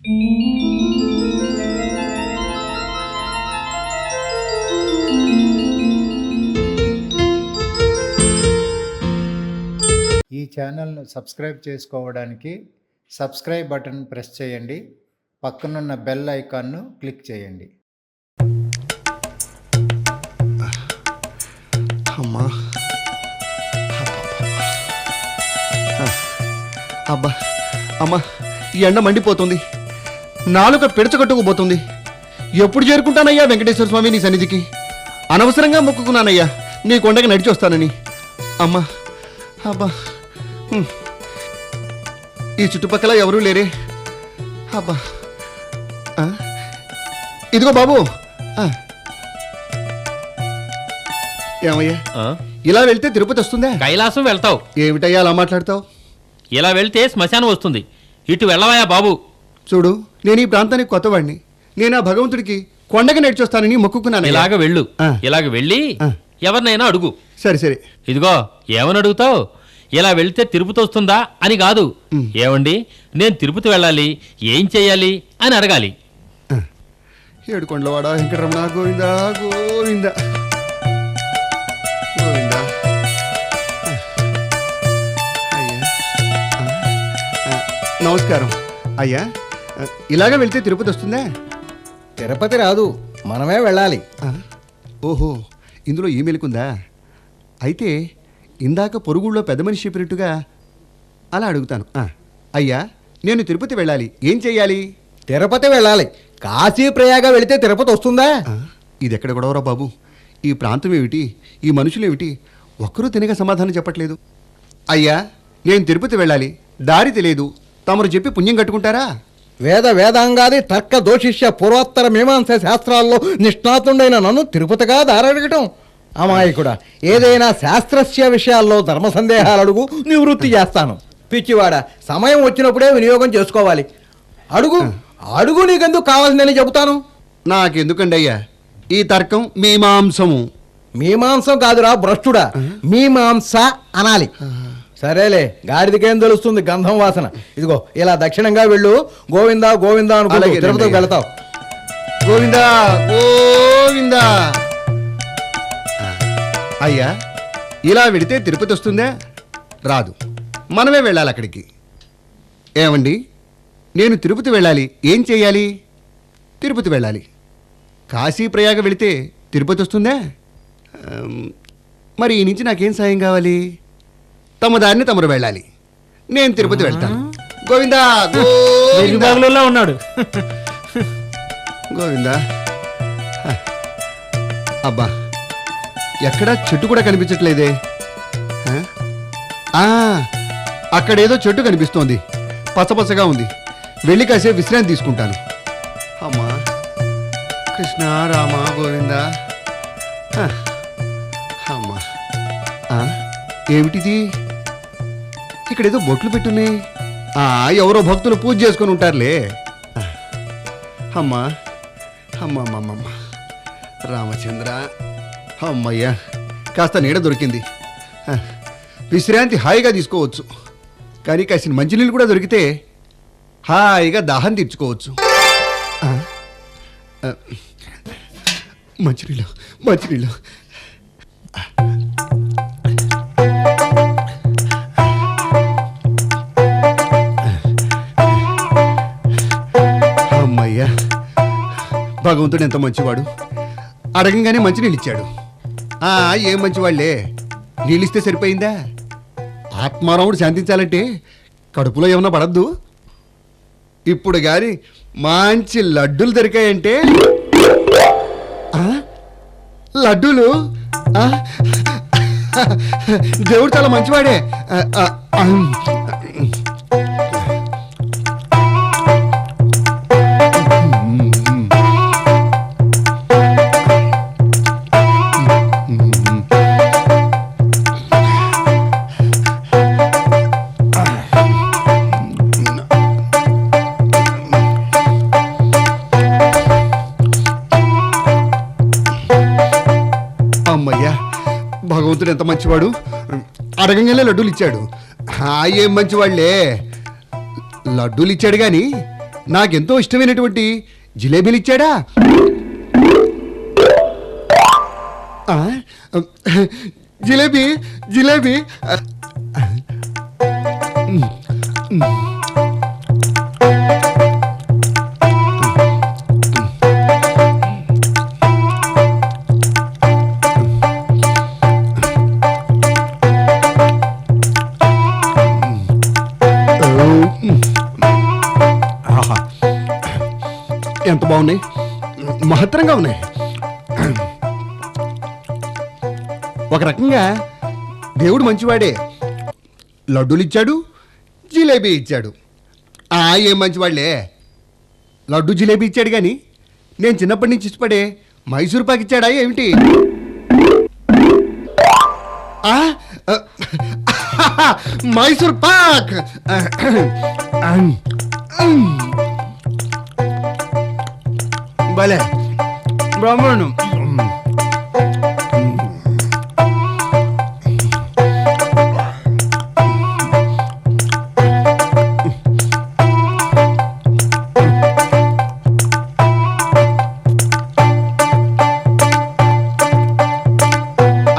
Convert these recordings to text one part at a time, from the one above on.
ఈ ఛానల్ను సబ్స్క్రైబ్ చేసుకోవడానికి సబ్స్క్రైబ్ బటన్ ప్రెస్ చేయండి. పక్కనున్న బెల్ ఐకాన్ను క్లిక్ చేయండి. అమ్మా. అబ్బా. అమ్మా ఈ ఎండ మండిపోతుంది. నాలుక పిడచగట్టుకుపోతుంది. ఎప్పుడు చేరుకుంటానయ్యా వెంకటేశ్వర స్వామి నీ సన్నిధికి? అనవసరంగా మొక్కుకున్నానయ్యా నీ కొండకి నడిచి వస్తానని. అమ్మా అబ్బా హ్మ్. ఈ చుట్టుపక్కల ఎవరూ లేరే. అబ్బా ఆ? ఇదిగో బాబు ఆ. ఏమయ్యా? ఆ? ఇలా వెళ్తే తిరుపతి వస్తుందా? కైలాసం వెళ్తావు. ఏమిటయ్యా అలా మాట్లాడతావు? ఇలా వెళ్తే శ్మశానం వస్తుంది. ఇటు వెళ్ళవయా బాబు. చూడు నేను ఈ ప్రాంతానికి కొత్తవాడిని. నేను ఆ భగవంతుడికి కొండకి నడిచొస్తానని మొక్కుకున్నాను ఇలాగ వెళ్ళు. ఇలాగ వెళ్ళి. ఎవరినైనా అడుగు. సరే సరే. ఇదిగో ఏమని అడుగుతావు? ఇలా వెళ్తే తిరుపతి వస్తుందా అని కాదు. ఏమండి? నేను తిరుపతి వెళ్ళాలి. ఏం చెయ్యాలి అని అడగాలి. ఏడు కొండలవాడ వెంకటరమణ గోవింద గోవింద. నమస్కారం. అయ్యా. ఇలాగ వెళ్తే తిరుపతి వస్తుందా? తిరుపతి రాదు మనమే వెళ్ళాలి. ఓహో ఇందులో ఈ మెలుకుందా? అయితే ఇందాక పొరుగుళ్ళో పెద్ద మనిషి చెప్పినట్టుగా అలా అడుగుతాను. అయ్యా నేను తిరుపతి వెళ్ళాలి. ఏం చెయ్యాలి తిరుపతి వెళ్ళాలి. కాశీ ప్రయాగ వెళితే తిరుపతి వస్తుందా? ఇది ఎక్కడ గొడవరా బాబు? ఈ ప్రాంతం ఏమిటి? ఈ మనుషులు ఏమిటి? ఒక్కరూ తినగా సమాధానం చెప్పట్లేదు. అయ్యా నేను తిరుపతి వెళ్ళాలి. దారి తెలియదు. తమరు చెప్పి పుణ్యం కట్టుకుంటారా? వేద వేదాంగాది తర్క దోషిష్య పూర్వోత్తర మీమాంస శాస్త్రాల్లో నిష్ణాతుండైన నన్ను తిరుపతిగా దారడగటం. అమాయకుడా ఏదైనా శాస్త్రస్య విషయాల్లో ధర్మ సందేహాలు అడుగు నివృత్తి చేస్తాను. పిచ్చివాడ సమయం వచ్చినప్పుడే వినియోగం చేసుకోవాలి. అడుగు అడుగు నీకెందుకు కావాల్సిందని చెబుతాను? నాకెందుకండి అయ్యా? ఈ తర్కం మీమాంసము. మీమాంసం కాదురా భ్రష్టుడా. మీమాంస అనాలి. సరేలే గాడిదకేం తెలుస్తుంది? గంధం వాసన. ఇదిగో ఇలా దక్షిణంగా వెళ్ళు. గోవిందా గోవిందా అలాగేనండి. తిరుపతికి వెళతావు. గోవిందా గోవిందా. అయ్యా ఇలా వెడితే తిరుపతి వస్తుందా? రాదు. మనమే వెళ్ళాలి అక్కడికి. ఏమండి? నేను తిరుపతి వెళ్ళాలి. ఏం చేయాలి? తిరుపతి వెళ్ళాలి. కాశీ ప్రయాగ వెళితే తిరుపతి వస్తుందా? మరి ఈ నుంచి నాకేం సాయం కావాలి? తమ దారిని తమరు వెళ్ళాలి. నేను తిరుపతి వెళ్తాను. గోవిందా ఉన్నాడు. గోవిందా. హ. అబ్బా ఎక్కడా చెట్టు కూడా కనిపించట్లేదే. హ? ఆ, అక్కడేదో చెట్టు కనిపిస్తోంది. పచ్చపచ్చగా ఉంది. వెళ్ళి కాసేపు విశ్రాంతి తీసుకుంటాను. అమ్మా కృష్ణ రామ గోవింద. హ. అమ్మా. ఆ, ఏమిటిది? ఇక్కడ ఏదో బొట్లు పెట్టున్నాయి. ఆ, ఎవరో భక్తులు పూజ చేసుకొని ఉంటారులే. అమ్మా అమ్మమ్మమ్మమ్మ రామచంద్ర అమ్మయ్యా కాస్త నీడ దొరికింది. విశ్రాంతి హాయిగా తీసుకోవచ్చు. కానీ కాసిన మంచినీళ్ళు కూడా దొరికితే హాయిగా దాహం తీర్చుకోవచ్చు. మంచినీళ్ళు మంచినీళ్ళు భగవంతుడు ఎంత మంచివాడు. అడగంగానే మంచి ఇచ్చాడు ఆ ఏం మంచివాళ్ళే నీళ్ళిస్తే సరిపోయిందా? ఆత్మారాముడు శాంతించాలంటే కడుపులో ఏమన్నా పడద్దు. ఇప్పుడు గాని మంచి లడ్డూలు దొరికాయంటే? ఆ? లడ్డూలు? దేవుడు చాలా మంచివాడే. అమ్మయ్యా భగవంతుడు ఎంత మంచివాడు? అడగంగానే లడ్డూలు ఇచ్చాడు ఏం మంచివాళ్ళే లడ్డూలు ఇచ్చాడు కానీ నాకెంతో ఇష్టమైనటువంటి జిలేబీలు ఇచ్చాడా జిలేబీ జిలేబీ ఎంత బాగున్నాయి? మహత్తరంగా ఉన్నాయి. ఒక రకంగా దేవుడు మంచివాడే. లడ్డూలు ఇచ్చాడు జిలేబీ ఇచ్చాడు. ఆ ఏం మంచివాళ్ళే లడ్డు జిలేబీ ఇచ్చాడు కానీ నేను చిన్నప్పటి నుంచి ఇష్టపడే మైసూర్ పాక్ ఇచ్చాడా ఏమిటి? మైసూర్ పాక్! భలే. బ్రాహ్మణం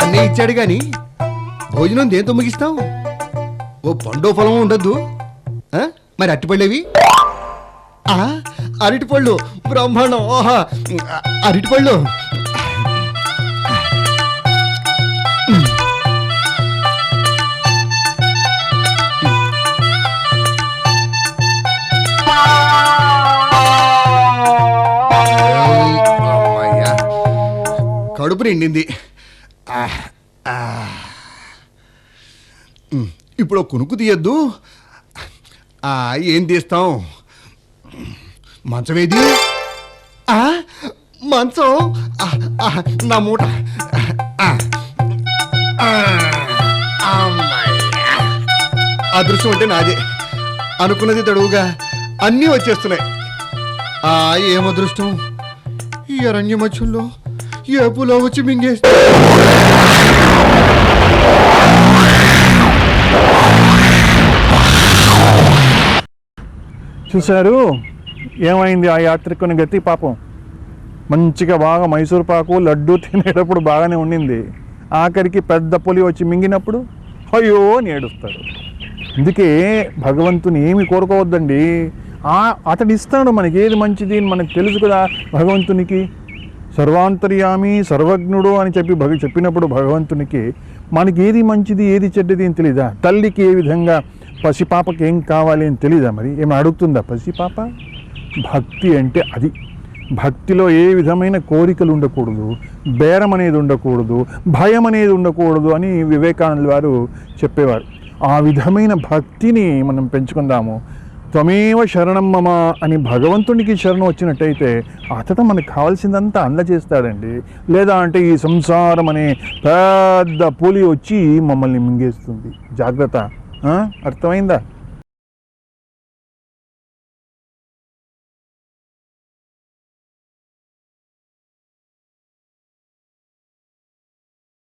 అన్నీ ఇచ్చాడు కానీ భోజనం దేంతో ముగిస్తాం? ఓ పండో ఫలం ఉండద్దు? మరి అట్టిపళ్ళేవి ఆ, అరటిపళ్ళు. బ్రహ్మాండం. ఓహా. అరటిపళ్ళు. కడుపు నిండింది. ఇప్పుడు కొనుక్కు కునుకు తీయద్దు. ఏం తీస్తాం? మంచం ఏది? మంచం. నా మూట. అదృష్టం అంటే నాదే. అనుకున్నది తడువుగా అన్నీ వచ్చేస్తున్నాయి. ఆ ఏం అదృష్టం? ఈ అరణ్య మధ్యంలో ఏపులో వచ్చి మింగేస్తే చూశారు? ఏమైంది ఆ యాత్రికుని గతి పాపం? మంచిగా బాగా మైసూర్ పాకు లడ్డు తినేటప్పుడు బాగానే ఉండింది. ఆఖరికి పెద్ద పులి వచ్చి మింగినప్పుడు అయ్యో అని ఏడుస్తాడు అందుకే భగవంతుని ఏమి కోరుకోవద్దండి. అతడు ఇస్తాడు మనకి ఏది మంచిది అని మనకు తెలుసు కదా భగవంతునికి. సర్వాంతర్యామి సర్వజ్ఞుడు అని చెప్పి భగ చెప్పినప్పుడు భగవంతునికి మనకి ఏది మంచిది ఏది చెడ్డది అని తెలీదా? తల్లికి ఏ విధంగా పసిపాపకి ఏం కావాలి అని తెలీదా మరి? ఏమైనా అడుగుతుందా పసిపాప? భక్తి అంటే అది. భక్తిలో ఏ విధమైన కోరికలు ఉండకూడదు బేరం అనేది ఉండకూడదు భయం అనేది ఉండకూడదు అని వివేకానంద వారు చెప్పేవారు. ఆ విధమైన భక్తిని మనం పెంచుకుందాము. త్వమేవ శరణం మమ అని భగవంతునికి శరణం వచ్చినట్టయితే అతడు మనకు కావాల్సిందంతా అందజేస్తాడండి. లేదా అంటే ఈ సంసారం అనే పెద్ద పులి వచ్చి మమ్మల్ని మింగేస్తుంది. జాగ్రత్త. అర్థమైందా?